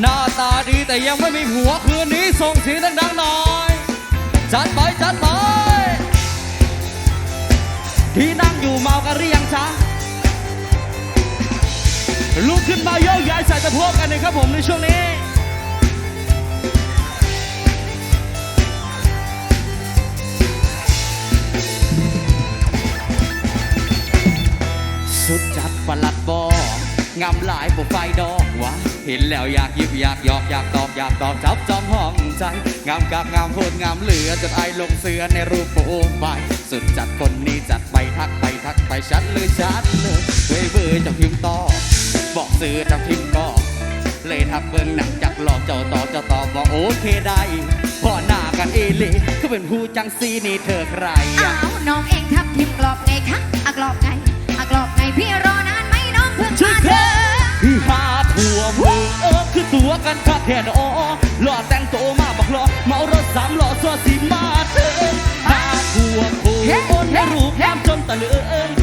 หน้าตาดีแต่ยังไม่มีหัวคืนนี้ส่งเสียงดังๆหน่อย จัดไปจัดไปที่นั่งอยู่เมากันหรือยังจ๊ะลุกขึ้นมาโยกย้ายใส่ตะโพกกันเลยครับผมในช่วงนี้ บอกามหลายปกไฟดอกวะเห็นแล้วอยากยิบอยากหยอกอยากตอบอยากตอบจับจองห้องใจ งามกากงามโพดงามเหลือจนไอลงเสือในรูปโปรไฟล์สุดจัดคนนี้จัดไปทักไปทักไปชัดเลยชัดเลยเว้ยเว้ยจะพิมพ์ต่อ บอกซื้อจะพิมพ์ก็เลยทักเบิ่งหนังจักหลอกเจ้าต่อเจ้าตอบบอกโอเคได้พอหน้ากันเอลีก็เป็นผู้จังซีนี่เธอใครอ้าวน้องเองทับทิมกรอบไงคะอะกรอบไงอะกรอบไงพี่รอน กันคักแค่นอหล่อแต่งตัวมาบักหล่อเมารถสามหล่อสัวสีมาเธอหาทั่วผู้คนให้รูปงามจนตะลึง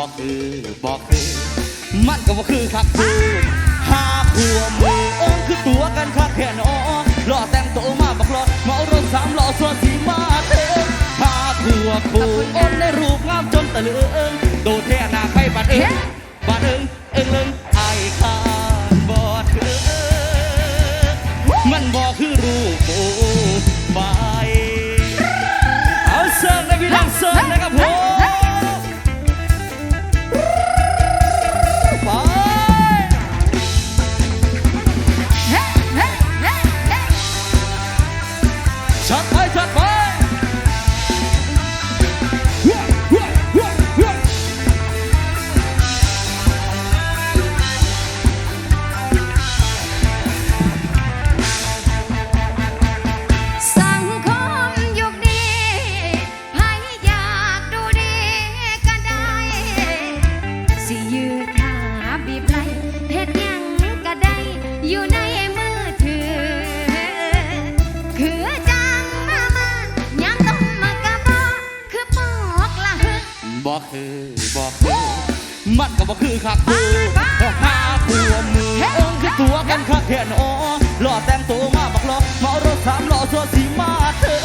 บอกคือบอกคือมันก็บ่คือคักคือหาผัวมือเอิงคือตัวกันคักแค่นอหล่อแต่งตัวมาบักหล่อเมารถสามหล่อสวนสีมาเธอหาผัวผู้อนในรูปงามจนตะลึงโดดแท่หน้าใครบัดเอิงบัดเอิงเอิงเลิง อยู่ในมือถือ คือจังมามาย้ำต้องมากระบอกคือบอกละหึบอกคือบอกคือ มันก็บอกคือคักคือหาผัวมือเอิงคือตัวกันคักแค่นอหล่อแต่งตัวมาบักล่อเมารถสามล่อสัวสีมาเธอ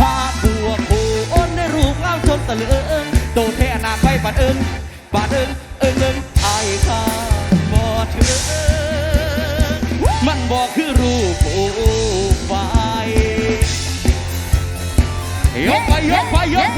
หาผัวผู้อนในรูปงามจนตะลึงโตแท่หน้าไปบัดเอิงบัดเอิงเอิงเอิงไอ้ข้า บอกคือรูปโอ้ไฟยกไปยกไปยกไป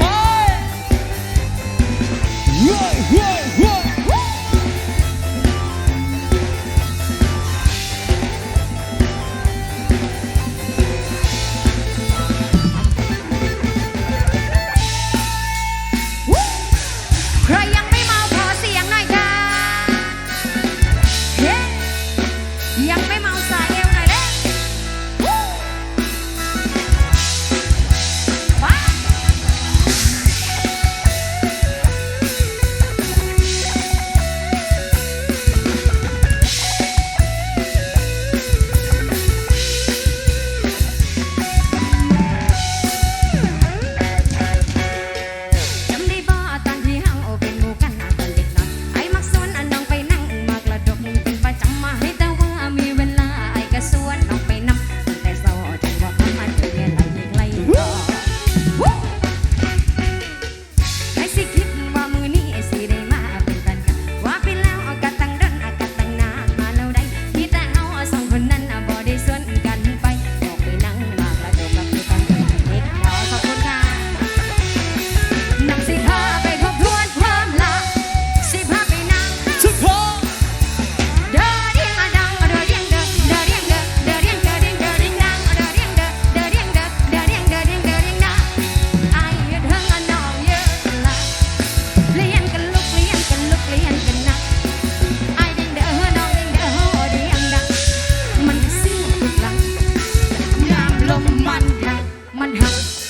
มันหัก